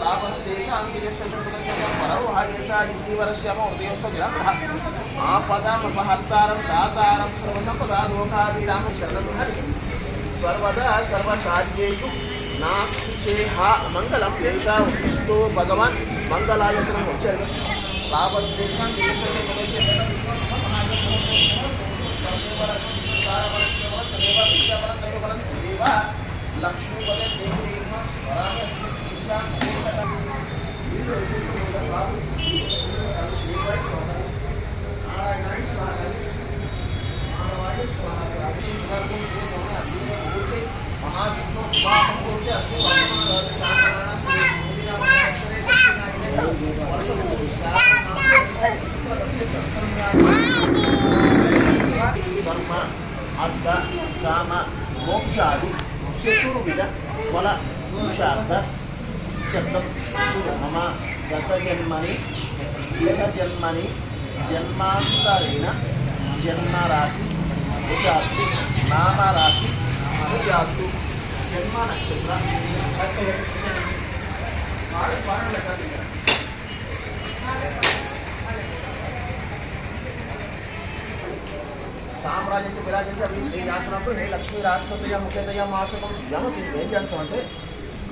లాభస్తేషాంతిష్టం ఉదయోత్సవ దినగ్రహ ఆపదమపహర్తారం దాతారం సర్వసంపదా లోకాభిరామ శరణం హరి సర్వదా సర్వకార్యేషు నాస్తి చేహ మంగళం ఏషా ఉచిsto భగవాన్ మంగళాయతనం వచ్చారు లాభస్తేషాం లక్ష్మీపదే దేవి స్వరామి నారాయణాయ స్వాహ మానవాయ స్వాహ మహావిష్ణు ఉపాహంకోటి అస్మి ಅರ್ಧ ಕಾಮ ಮೋಕ್ಷ ಅದು ಶತ್ರುವಿದ ಕೊಲ ಪುರುಷಾರ್ಥ శబ్దం మమ గత జన్మని ఇహ జన్మని జన్మాంతరేణ జన్మరాశి పురుషార్థి నామరాశి పురుషార్థు జన్మ నక్షత్ర. పాడు పాడు లెక్క సామ్రాజ్యం విరాజించి అవి శ్రీ యాత్రప్పుడు హే లక్ష్మీ రాష్ట్రతయ ముఖ్యతయ మాసకం యమసింగ్ ఏం చేస్తామంటే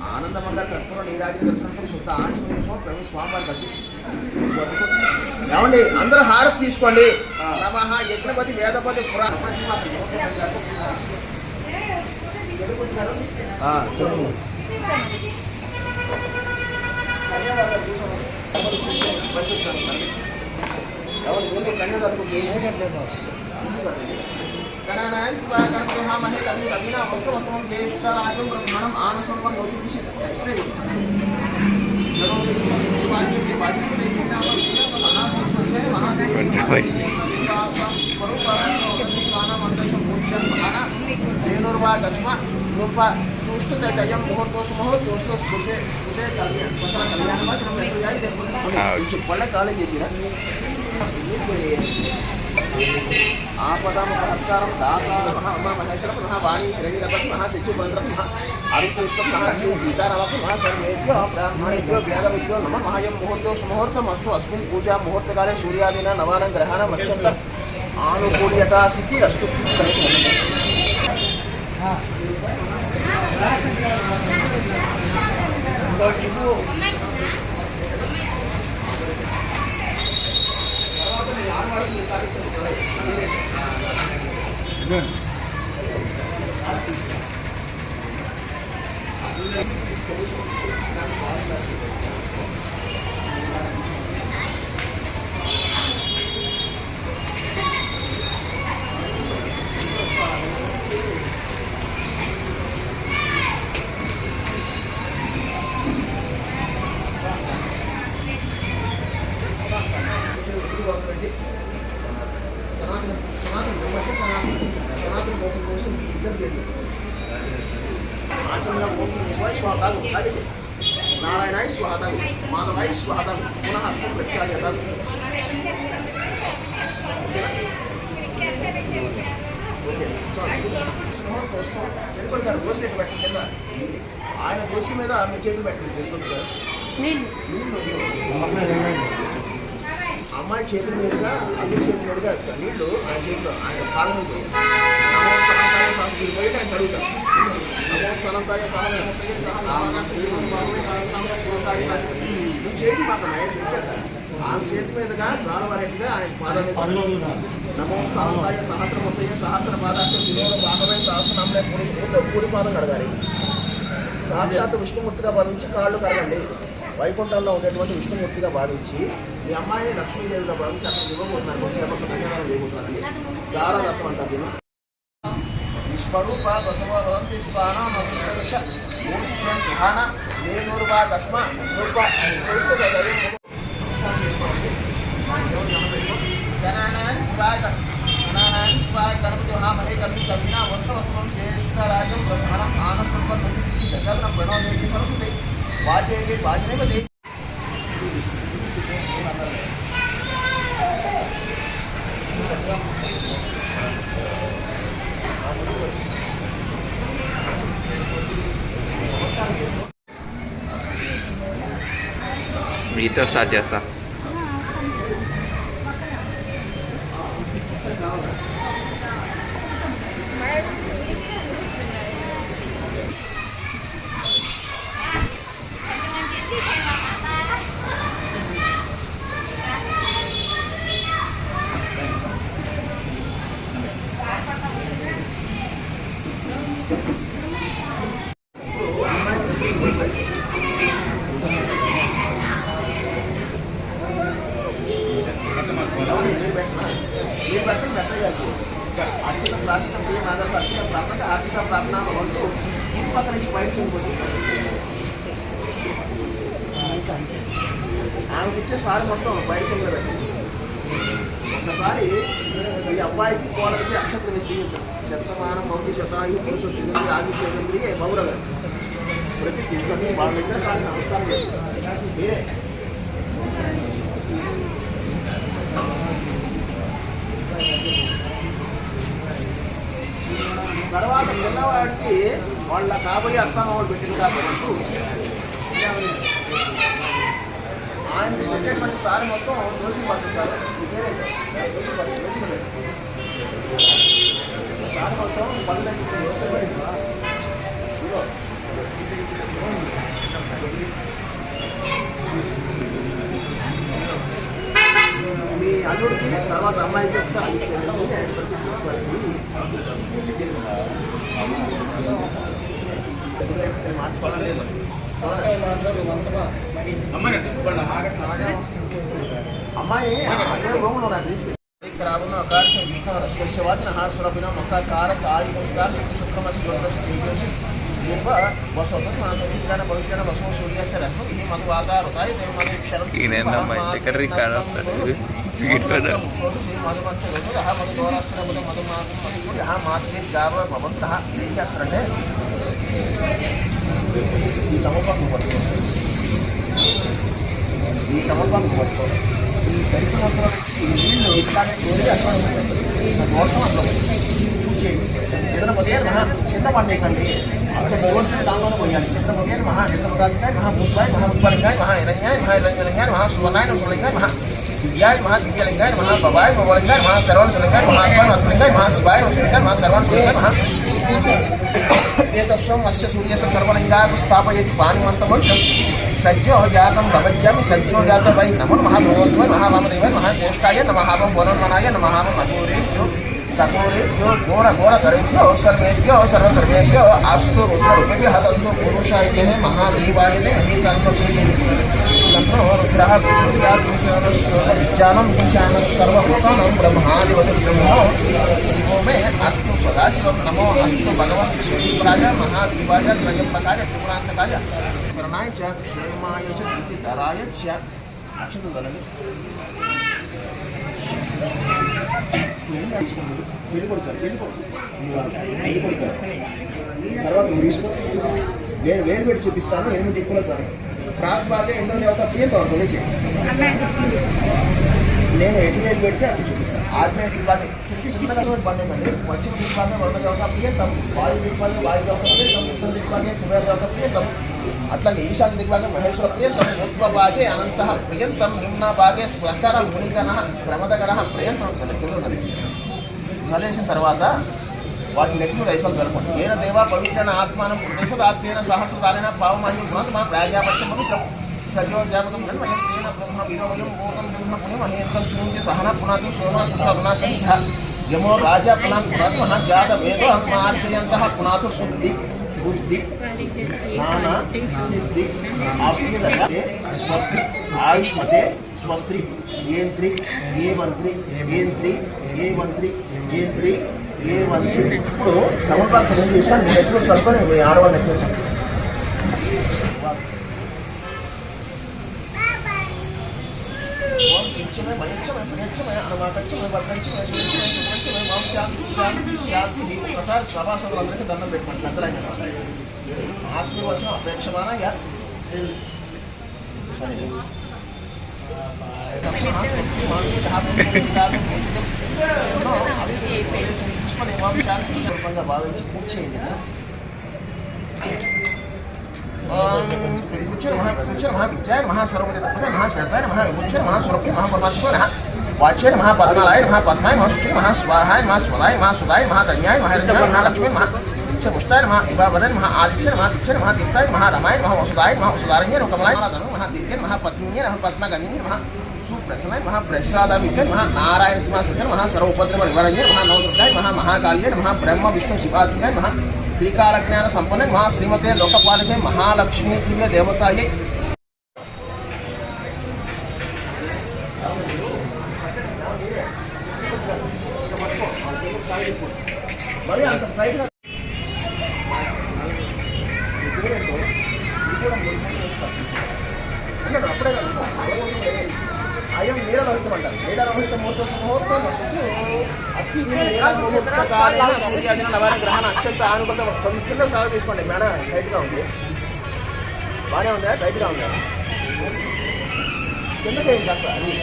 ఆనందమంగా కర్పూర నీరాజన దర్శనం శుద్ధ ఆంజనేయ స్వామి ప్రవీ స్వామి వారి గది ఏమండి అందరూ హారతి తీసుకోండి. నమః యజ్ఞపతి వేదపతి పురాణ ఎవరు ముందు కన్యాదారు గణనాయక గణపతిహామహే కవి కవినా వస్త్రవస్త్రం జ్యేష్ఠరాజం బ్రహ్మణం ఆనసంవం నోతిషి శ్రీ రేణుర్వాగస్మ రూప చూస్తుదయం ముహూర్తోస్ ముహూర్తోస్ స్ఫుటే స్ఫుటే కళ్యాణ కళ్యాణ కొంచెం పళ్ళ కాలే చేసిరా ఆపదామహత్కారం దాతారం మహా మహేశ్వరం మహా వాణి హిరణ్యగతం మహా శిశుపురంద్రం మహా అరుపుష్టం మహా శ్రీ సీతారామ మహా సర్వేభ్యో బ్రాహ్మణేభ్యో వేదవిద్యో నమ మహయం ముహూర్తో సుముహూర్తం అస్తు అస్మిన్ పూజా ముహూర్తకాలే సూర్యాదీన నవానం గ్రహణ మత్స్యంత ఆనుకూల్యత సిద్ధిరస్తు సనాతన సనాతన బ్రహ్మచ సనాతన సనాతన గౌతమ కోసం మీ ఇద్దరు పేర్లు ఆచరణ గౌతమ శివాయ స్వాహ తాగు తాగేసి నారాయణాయ స్వాహ తాగు మాధవాయ స్వాహ తాగు పునః అస్తం ప్రక్షాళయ తాగు వెనుకొడు గారు దోశ ఎట్టు పెట్టండి కింద ఆయన దోశ మీద మీ చేతులు పెట్టండి వెనుకొడు గారు నీళ్ళు నీళ్ళు అమ్మాయి చేతుల మీదుగా అల్లుడి చేతుల మీదుగా నీళ్ళు ఆయన ఆయన పాలనలో మీద బయట ఆయన చదువుతాం. నమోస్తలంకాయ సహస్రముఖయ నువ్వు చేతి మాకు నైట్ ఇచ్చాక ఆమె చేతి మీదుగా రాలవారెడ్డిగా ఆయన పాదాలు సహస్ర పాదాక్ష వినోద భాగమే సహస్రనామలే పురుషుడు కూడి పాదం కడగాలి. సాక్షాత్ విష్ణుమూర్తిగా భావించి కాళ్ళు కడగండి. వైకుంఠంలో ఉండేటువంటి విష్ణుమూర్తిగా భావించి ఈ అమ్మాయి లక్ష్మీదేవిగా భావించి అక్కడ ఇవ్వబోతున్నారు. కొద్దిసేపట్లో కన్యాదానం చేయబోతున్నారండి దారాదత్వం అంటారు దీన్ని. విశ్వరూప బసవ వదంతి స్థానం మధుప్రదేశ మూర్తియం ధ్యాన వేణుర్వా కస్మ రూప గణపతి మహామహే కవి కవినా వస్త్రవస్త్రం జ్యేష్ఠరాజం బ్రహ్మణం ప్రణోదేవి సరస్వతి. వాజేవి వాజనేపతి jasa-jasa. శతమానం భౌతి శతాయు పురుషు శివంద్రి ఆగి శేవేంద్రి బౌరగ ప్రతి తీసుకొని వాళ్ళ దగ్గర కాదు నమస్కారం చేస్తారు మీరే తర్వాత పిల్లవాడికి వాళ్ళ కాబోయే అత్తమ్మ వాళ్ళు పెట్టింది కాబట్టి ఆయన పెట్టేటువంటి సారి మొత్తం దోషి పడుతుంది సార్ మీ అల్లుడికి తర్వాత అమ్మాయికి ఒకసారి పడుతుంది. సారి మొత్తం పనులు వేసుకుని దోషి పడుతుందా? ఇదిగో. మీ అల్లుడికి తర్వాత అమ్మాయికి ఒకసారి ఇచ్చేయండి. ఆయన పెట్టించుకోవాలి. మార్చుకోవాలంటే మరి. అమ్మాయి అదే రూమ్లో నాకు తీసుకెళ్ళి రాగుణ అకార్ష విష్ణు రస్కర్షవాచన హాసురభిన మకార కాయి ముఖార్ శుక్రమసి జ్యోతిష తేజోషి దేవ వసోత చిత్రాన పవిత్రాన వసో సూర్యస్య రశ్మి హి మధు వాతారుతాయ దేవ మధు క్షరం ఈయనేందమ్మా ఇంత కర్రీ కాడొస్తాడు వీడియోలో ఏం చేస్తారంటే ఈ తమలపాకు పట్టుకో ఈ తమలపాకు పట్టుకో ఈ గడిపి మొత్తం నుంచి నీళ్ళు ఇట్లానే కోరి అక్కడ మోసం అట్లా నిద్ర పొదే మహా చిన్న పండేకండి అక్కడ దానిలోనే పోయాలి నిద్ర పొదే మహా నిద్ర పొగాదికాయ మహా భూత్వాయ మహా ఉత్పలింగాయ మహా ఇరంగాయ మహా ఇరంజలింగాయ మహా సువర్ణాయ సులింగాయ మహా दिव्याय महा दिव्यालिंगाय महा भवाय भवालिंगाय महा सर्वान सुलिंगाय महा आत्मा अंतलिंगाय महा शिवाय अंतलिंगाय महा सर्वान सुलिंगाय महा एतस्वम अस्य सूर्यस्य सर्वलिंगाय स्थापयति पाणिमन्तमन्त्रं सज्जो जातं प्रवच्यामि सज्जो जातं वै नमो महाभोद्वै महावामदेवै महाज्येष्ठाय नमहावं पुनर्मनाय नमहावं मधुरेभ्यो तकोरेभ्यो घोर घोरधरेभ्यो सर्वेभ्यो, सर्वसर्वेभ्यो आस्तु रुद्ररूपेभ्य, हतन्तु पुरुषाय महादेवाय महीतर्मचेय మహాదేవాయ దేవి తన్ను చేదేవి తన్నో రుద్రః విజ్ఞానం ఈశాన సర్వభూతానం బ్రహ్మాధిపతి బ్రహ్మో శివో మే అస్తు సదాశివం నమో అస్తు భగవన్ విశ్వేశ్వరాయ మహాదేవాయ త్రయంబకాయ త్రిపురాంతకాయ కరణాయ చ క్షేమాయ చ ధృతిధరాయ చ అక్షత దళని ఏం నేర్చుకోండి పెళ్ళి కొడతారు పెళ్ళి కొడతారు పెళ్ళి కొడతారు। తర్వాత నువ్వు తీసుకో నేను వేరు పెట్టి చూపిస్తాను ఎనిమిది దిక్కుల సరే. ప్రాక్ బాగా ఇంద్ర దేవత ప్రియం తోడు నేను ఎటు వేలు పెడితే అటు చూపిస్తాను ఆగ్నేయ దిగ్భాగం చిన్నగా పండుగండి పశ్చిమ దిగ్భాగం వరుణ దేవత ప్రియంతం వాయు దిగ్భాగం వాయు దేవత ప్రియంతం ఉత్తర దిగ్భాగం కుబేర దేవత ప్రియంతం. అట్లాగే ఈశాన్య దిగ్భాగం మహేశ్వర ప్రియంతం ఉద్వ భాగే అనంత ప్రియంతం నిమ్న భాగే సకర మునిగణ ప్రమదగణ ప్రియంతం సరే కింద కలిసి చదివేసిన తర్వాత వాటి లెక్కలు రైసలు జరపండి ఏన దేవా పవిత్రన ఆత్మానం దేశదాత్యేన సహస్రతారేణ పావమాహి పునత్ మా ప్రాజాపత్యం పవిత్రం సజో జాతకం నిర్మయం తేన బ్రహ్మ విదోయం భూతం బ్రహ్మ పుణ్య మహేంద్ర సూర్య సహన పునతు సోమ సుఖగుణాశం చ యమో రాజా పునః పునత్ మహా జాత వేదో మార్జయంతః పునాతు శుద్ధి బుద్ధి జ్ఞాన సిద్ధి ఆస్తిదయే స్వస్తి ఆయుష్మతే స్వస్తి ఏంత్రి ఏ మంత్రి ఏంత్రి ఏ మంత్రి ఏంత్రి ఏ మంత్రి ఇప్పుడు తమలపాకు ఏం చేసినా నేను నెట్వర్క్ సరిపోయి ఆడవాళ్ళ నెట్వర్క్ ఓం శిక్షమే మయక్షమే ప్రసాద్ సభాసదులందరికీ దండం పెట్టుకోండి పెద్దలైన ఆశీర్వచనం అపేక్షమాన సరే. భావించి పూజ చేయండి కుచ్చర మహా కుచ్చర మహా విద్యాయ మహా సర్వపతి తత్పదే మహా శ్రద్ధాయ మహా విముచ్చర మహా స్వరూపి మహా పరమాత్మ నః వాచ్యేర మహా పద్మాలయ మహా పద్మాయ మహా పుష్టాయ మహా దివావరణ మహా ఆదిత్య మహా దీక్ష మహా దీప్తాయ మహా రమాయ మహా వసుదాయ మహా వసుదారణ్య కమలాయ మహా ధను మహా దివ్య మహా పద్మియ మహా పద్మగంధి మహా సుప్రసన్నాయ మహా ప్రసాదమిక మహా నారాయణ సింహాసన మహా సర్వోపద్రమ ఉపద్రవ మహా నవదుర్గాయ మహా మహాకాళ్య మహా బ్రహ్మ విష్ణు శివాత్మకాయ మహా త్రికాల జ్ఞాన సంపన్న మహా శ్రీమతే లోకపాలకే మహాలక్ష్మీ దివ్య దేవతాయే అశ్విని సూర్యాదిన నవాన గ్రహణ అత్యంత ఆనుబంధ కొంచెం సాగు తీసుకోండి మేడం టైట్గా ఉంది బాగానే ఉందా టైట్గా ఉందా కిందకి ఏం కాస్త అది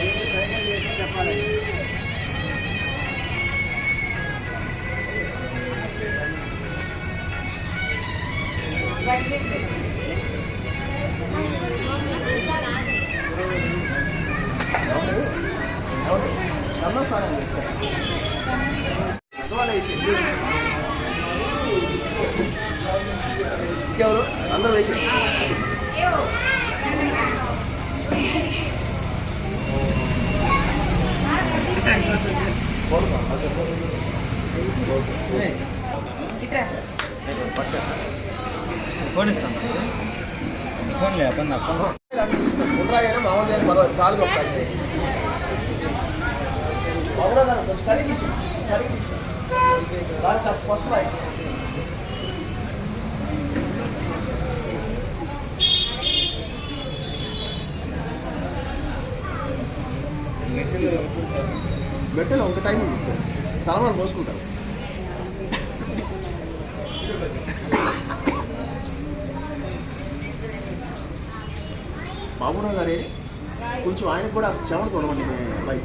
అవును ఇంకెవరు అందరూ వేసి ఫోన్ ఇస్తాను ఫోన్ లేదు నా ఫోన్ ఉండరాగానే మామూలు దగ్గర పర్వాలేదు కాలు కొట్టాలి మామూలుగా గారు కొంచెం కడిగి తీసి కడిగి తీసి వారు కాస్త వస్తున్నాయి మెట్టలో ఒక టైం ఉంది. తలవాళ్ళు మోసుకుంటారు బాబురావు గారే కొంచెం ఆయన కూడా చెమట చూడమండి మీ అబ్బాయి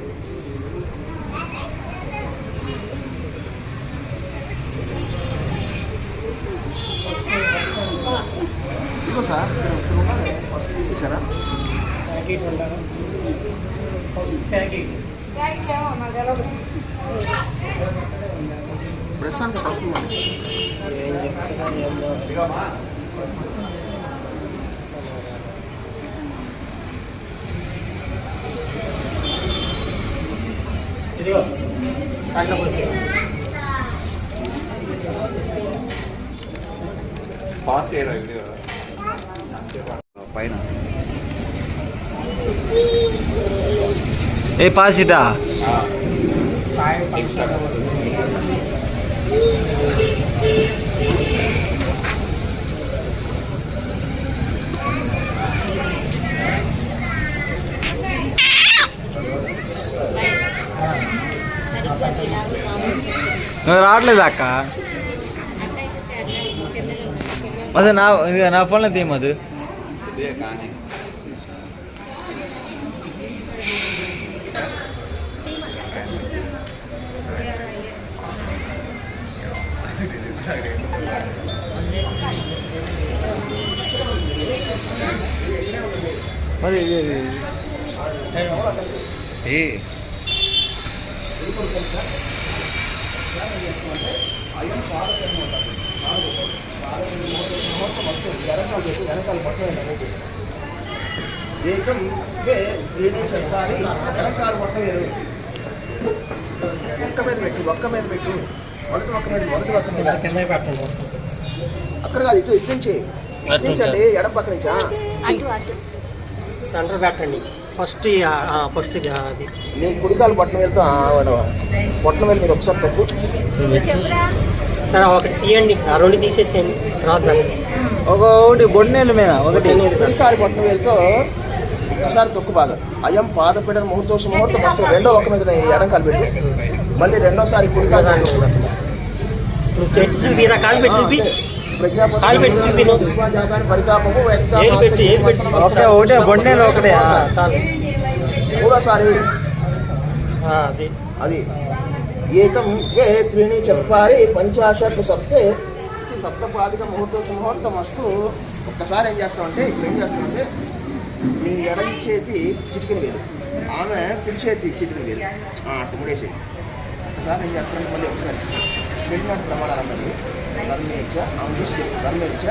ఇదిగో సార్? ఇక్కడ ఉన్నారు ఫస్ట్ తీసేసారా ప్రస్తుతానికి పసుపు ఇవ్వండి. ఇదిగో పాస్ చేయరా వీడియో. ఏ పాస్ ఇదా నువ్వు రావట్లేదు అక్క అదే నా ఇదిగో నా ఫోన్లో తీయమదు మరి ఏ? ఏకం వే త్రీణి చత్వారి వెనకాల ఒక్క వేలు ఒక్క మీద పెట్టు ఒక్క మీద పెట్టు. మొదటి ఒక్క మీద మొదటి ఒక్క మీద. అక్కడ కాదు ఇటు ఇటు నుంచి. ఇటు నుంచి అండి ఎడం పక్క నుంచా. సెంటర్ పెట్టండి ఫస్ట్ ఫస్ట్ అది. నీ కుడికాలు బట్టన వెళ్తా బొట్టన వెళ్ళి మీద ఒకసారి తప్పు సరే ఒకటి తీయండి. ఆ రెండు తీసేసేయండి. తర్వాత. ఒక ఒకటి బొడ్డేళ్ళు మీద ఒకటి. కుడికాలు బట్టన వెళ్తూ ఒకసారి తొక్కు బాగా. అయం పాదపీడ ముహూర్తోష ముహూర్తం ఫస్ట్ రెండో ఒక్క మీద ఎడం కాలు పెట్టు. మళ్ళీ రెండోసారి కుడికాలు పెట్టి చూపిరా కాలు పెట్టి చూపి. పరితాపము. ఒకటే, చాలు. మూడోసారి. ఆ, అది. అది. ఏకం వే త్రీణి చత్వారి పంచాశత్ సప్తే సప్తపాదిక ముహూర్త సుముహూర్తం వస్తూ ఒక్కసారి ఏం చేస్తామంటే ఇప్పుడు ఏం చేస్తామంటే నీ ఎడం చేతి చిటికిన వేలు. ఆమె పిడి చేతి చిటికిన వేలు. తుమ్మడేసి ఒకసారి ఏం చేస్తామంటే మళ్ళీ ఒకసారి. వెళ్ళినట్టు ప్రమాణాలు అన్నది కర్మేచ ఆమె చూసి ధర్మేచ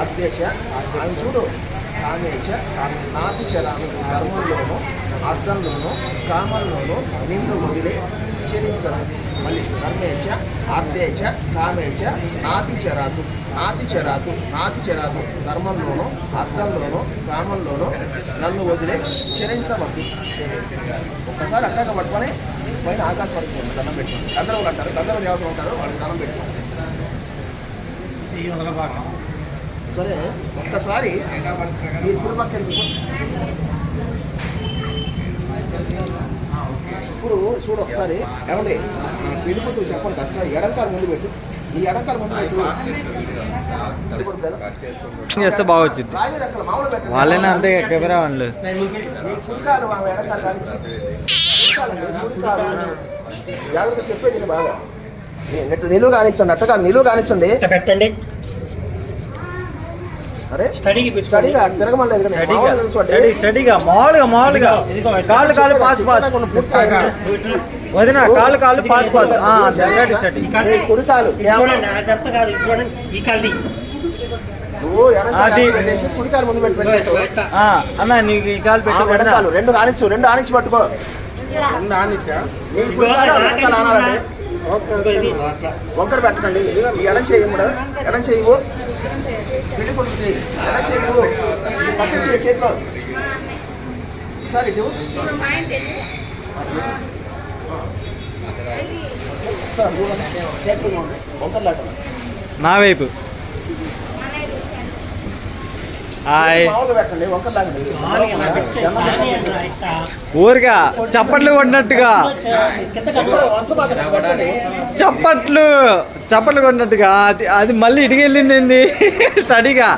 ఆద్దేశ ఆయన చూడు కామేచ నాతి చరామి ధర్మంలోను అర్థంలోను కామంలోను నిన్ను వదిలే చరించను మళ్ళీ కర్మేచ ఆర్దేచ కామేచ నాతి చరాతు నాతి చరాతు నాతి చరాతు ధర్మంలోను అర్థంలోను కామంలోను నన్ను వదిలే చరించవద్దు ఒక్కసారి అట్టాక పట్టుకొని పైన ఆకాశ పడుతుంది దండం పెట్టుకోండి. గంధర్వులు అంటారు గంధర్వ దేవతలు ఉంటారు వాళ్ళకి దండం పెట్టుకోండి. సరే ఒక్కసారి ఈ ఇద్దరు పక్కన ఇప్పుడు చూడు ఒకసారి. ఏమండి? పెళ్ళి కూతురు చెప్పండి కాస్త. ఎడంకాలు ముందు పెట్టు. ఈ ఎడంకాలు ముందు పెట్టు. ఇప్పుడు. చేస్తే బాగా వచ్చింది. వాళ్ళైనా అంతే కెమెరా వాళ్ళు. నీ కుడికాలు ఆమె ఎడంకాలు కానీ కుడికాలు నీ కుడికాలు జాగ్రత్త చెప్పేది బాగా. నిలువు కానిచ్చండి అట్ట కాదు నిలువు కానిచ్చండి పెట్టండి. అరే. స్టడీగా తిరగమలేదు స్టడీగా. మామూలుగా మామూలుగా కాళ్ళు కాళ్ళు పాస్ పాస్. వదిన కాళ్ళు కాళ్ళు పాస్ పాస్. ఆ, స్టడీ. కుడికాలు. ఈ ఆ, అన్న నీకు ఈ కాలు పెట్టు రెండు ఆనిచ్చు రెండు ఆనిచ్చి పట్టుకో. ఆనాలండి ఇంకో ఇది వంకర పెట్టకండి. ఎడం చేయము ఎడం చేయవు పెళ్ళి కొడుతుంది ఎడం చేయవు పక్కన చేతిలో. ఒకసారి నా వైపు హాయ్ మామూలుగా పెట్టండి వంకర లేకండి మామూలుగా ఇలా పెట్టి కానీ అట్లా ఇట్లా ఊరిగా చప్పట్లు కొట్టినట్టుగా. పెట్టండి. చప్పట్లు చప్పట్లు కొట్టినట్టుగా. అది అది మళ్ళీ ఇటుకి వెళ్ళింది ఏంది? స్టడీగా.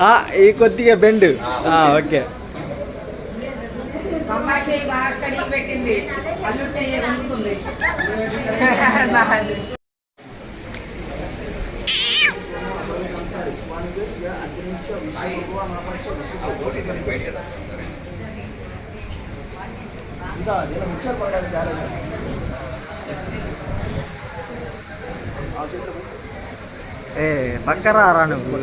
ఆ, ఈ కొద్దిగా బెండ్. ఆ, ఓకే. పెట్టింది. ఇంకా నేను ముచ్చారు తేడా. ఏ పక్కరారా నువ్వు.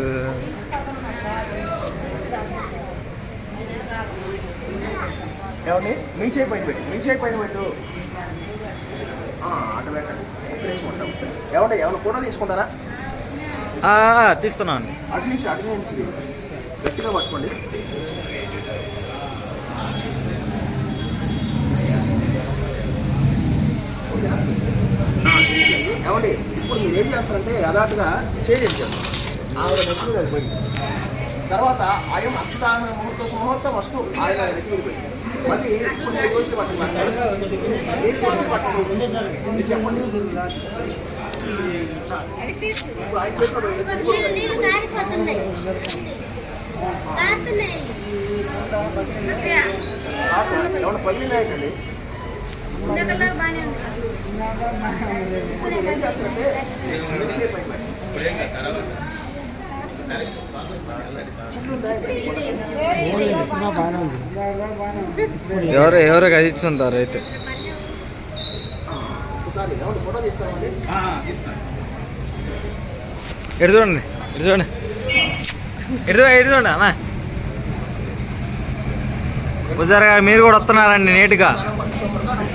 ఏమండి? మీ చేయి పైన పెట్టి మీ చేయి పైన పెట్టు. అటు పెట్టండి. ఒక్క నిమిషం ఉంటాం ఏమండి ఏమైనా ఫోటో తీసుకుంటారా? తీస్తున్నాను. అటు నుంచి అటు నుంచి గట్టిగా పట్టుకోండి. ఏమండి ఇప్పుడు మీరు ఏం చేస్తారంటే యథాటుగా చేయించారు ఆవిడ నెత్తి మీద పోయింది తర్వాత అయం అక్షుతాన ముహూర్త సుముహూర్తం వస్తూ ఆయన నెత్తి మీద పోయింది మళ్ళీ ఇప్పుడు నేను చూసి పట్టండి. మీరు చెప్పండి. ఇప్పుడు ఆయన చేతిలో ఎవరు ఎవరు కదిస్తుంటారు అయితే? ఎటు చూడండి ఎటు చూడండి. ఎటు చూడండి అన్న. పూజారి గారు మీరు కూడా వస్తున్నారండి నీట్గా.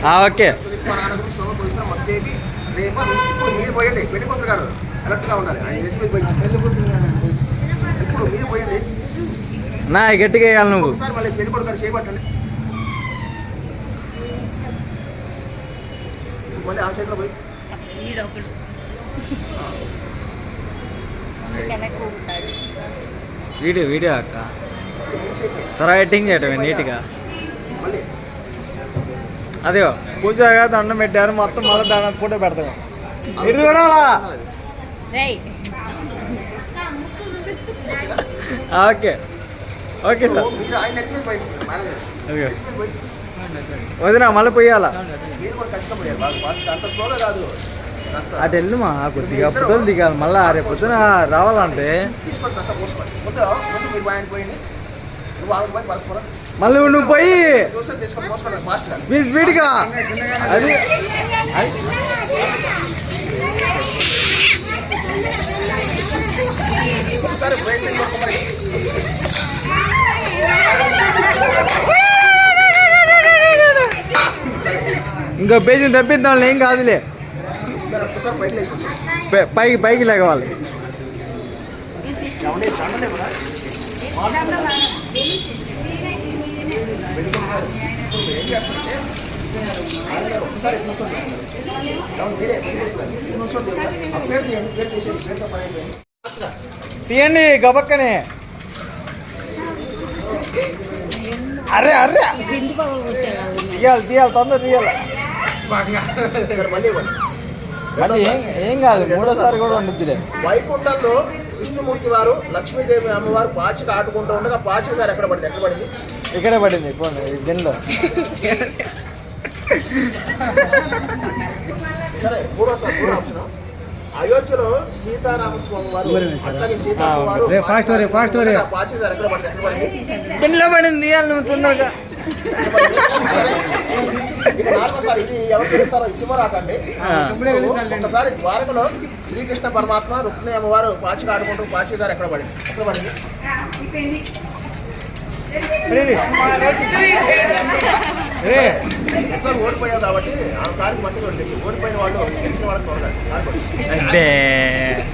ఆ, ఓకే. మీరు పోయండి గారు ఉండాలి ఇప్పుడు మీరు పోయండి నా గట్టిగా వేయాలి నువ్వు. ఒకసారి మళ్ళీ పెళ్ళి కొడుకు గారు చేయబట్టండి మళ్ళీ ఆ చేతిలో పోయి వీడియో వీడియో అక్క మీ చేయి పైన. త్వర ఎడిటింగ్ చేయటమే నీట్గా మళ్ళీ అదిగో పూజారి గారు దండం పెట్టారు మొత్తం మళ్ళీ దాని ఫోటో పెడతాం ఇటు చూడాలా ఆ, ఓకే ఓకే సార్ మీరు ఆయన నెత్తి మీద పోయి మేనేజర్ అదిగో నెత్తి మీద పోయి వదినా మళ్ళీ పోయాలా మీరు కూడా కష్టపడారు బాగా ఫాస్ట్ అంత స్లోగా కాదు కాస్త అటు వెళ్ళు మా కొద్దిగా ఫోటోలు దిగాలి. మళ్ళా రేపు పొద్దున రావాలంటే. మళ్ళీ నువ్వు పోయి స్పీడ్ స్పీడ్గా అది ఇంకో పేజీని తప్పిద్దాం ఏం కాదులే ఒకసారి ఒక్కసారి బయట లేదు పై- పైకి పైకి లేవాలి. తీయండి గబక్కనే. అరే అరే తీయాలి తీయాలి తొందర తీయాలి. మళ్ళీ మళ్ళీ ఏం ఏం కాదు మూడోసారి కూడా ఉండుద్దిలే వైకుంఠంలో విష్ణుమూర్తి వారు లక్ష్మీదేవి అమ్మవారు పాచిక ఆడుకుంటూ ఉండగా పాచిక గారు ఎక్కడ పడింది? ఎక్కడ పడింది? ఇక్కడే పడింది పోండి గిన్నెలో. సరే మూడోసారి మూడో ఆప్షన్. అయోధ్యలో సీతారామస్వామి వారు అట్లాగే సీతమ్మ వారు పాచిక గారు ఎక్కడ పడింది? ఎక్కడ పడింది? గిన్నెలో పడింది నువ్వు తొందరగా. ఒకసారి ద్వారకలో శ్రీకృష్ణ పరమాత్మ రుక్మిణి అమ్మవారు పాచిక ఆడుకుంటూ పాచిక గారు ఎక్కడ పడింది? ఎక్కడ పడింది? ఎట్లా ఓడిపోయావు కాబట్టి ఆ కారికి మట్టి కొట్టేసి ఓడిపోయిన వాళ్ళు గెలిచిన వాళ్ళకి కొడతారు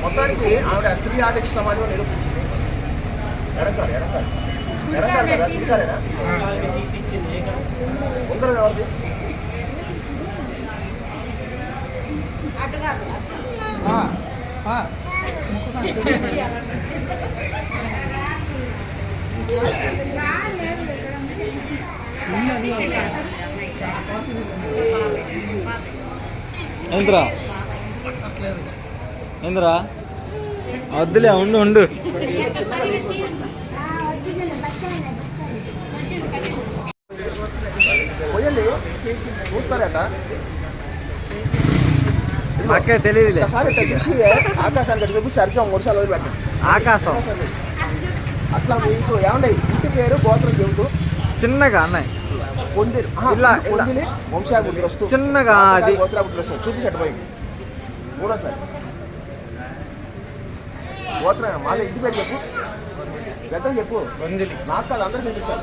మొత్తానికి ఆవిడ స్త్రీ ఆదర్శ సమాజం నిరూపించింది. ఎడకాలి ఎడకాలి. ఎడకాలి కదా తిరగాలేనా ఉంగరం ఎవరిది చూస్తారట నాకే తెలియదులే. ఒకసారి ఇట్లా చూసి ఆకాశానికి అటు చూసి సరిగ్గా మూడు సార్లు వదిలిపెట్టండి ఆకాశం. అట్లా మీకు ఏమండి ఇంటి పేరు గోత్రం చెబుతూ. చిన్నగా అన్నయ్య. పొందిరి ఇలా, పొందిలి వంశాభివృద్ధి వస్తూ చిన్నగా అది. గోత్రాభివృద్ధి వస్తూ చూపించట్టు పోయింది మూడోసారి. గోత్రం మాది ఇంటి పేరు చెప్పు. పెద్దగా చెప్పు. నాకు కాదు అందరికి వినిపిస్తారు.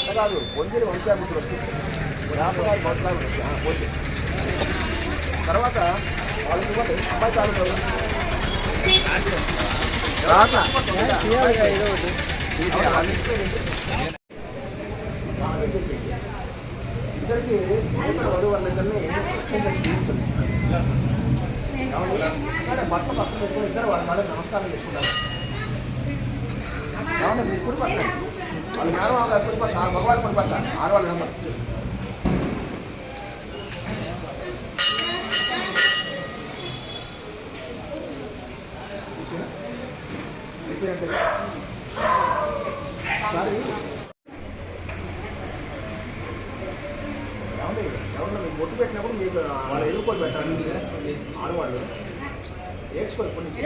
అట్లా కాదు పొందిరి వంశాభివృద్ధి వస్తుంది వస్తుంది ఆ, పోసి. తర్వాత వాళ్ళకి ఇవ్వండి. అమ్మాయి కాదు ఇద్దరికి ముఖ్యంగా జీవించండి సరే భర్త పక్కన ఇద్దరు వాళ్ళ మళ్ళీ నమస్కారం చేసుకుంటారు. ఏమన్నా మీరు కుడి పక్కన వాళ్ళ మేనమామ కుడి పక్క మగవాళ్ళ కుడి పక్క ఆడవాళ్ళ నెంబర్ సారీ ఏమండి ఎవరన్నా మీకు బొట్టు పెట్టినప్పుడు మీకు వాళ్ళ ఎదుర్కొని పెట్టాలి. ఆడవాళ్ళు. నేర్చుకో ఇప్పటి నుంచి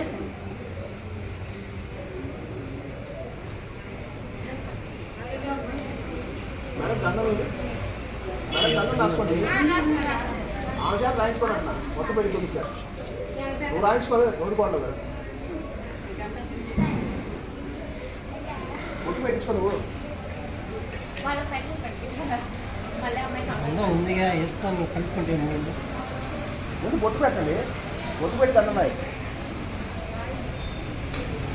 మేడం గంధం ఇది మేడం గంధం రాసుకోండి ఆమె చేత రాయించుకోండి అంటున్నా మొత్తం పెట్టి చూపించారు నువ్వు రాయించుకోవే ఓడిపోండి కదా. ఉందిగా కలుపుకుంటే ముందు బొట్టు పెట్టండి. బొట్టు పెట్టి గంధం రాయి.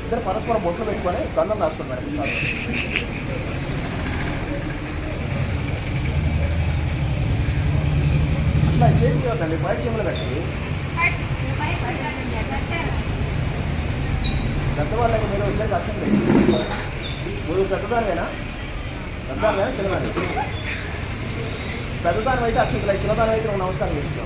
ఇద్దరు పరస్పరం బొట్లు పెట్టుకొని గంధం మేడం. అట్లా చేతికి ఇవ్వకండి బయట కట్టి పెద్దవాళ్ళకి మీరు ఇద్దరికి అర్థం నువ్వు పెద్దదానివేనా? పెద్దదానివేనా? చిన్నదాని పెద్దదానివైతే అయితే అక్షంతలు చిన్నదాని అయితే నువ్వు నమస్కారం చేసుకో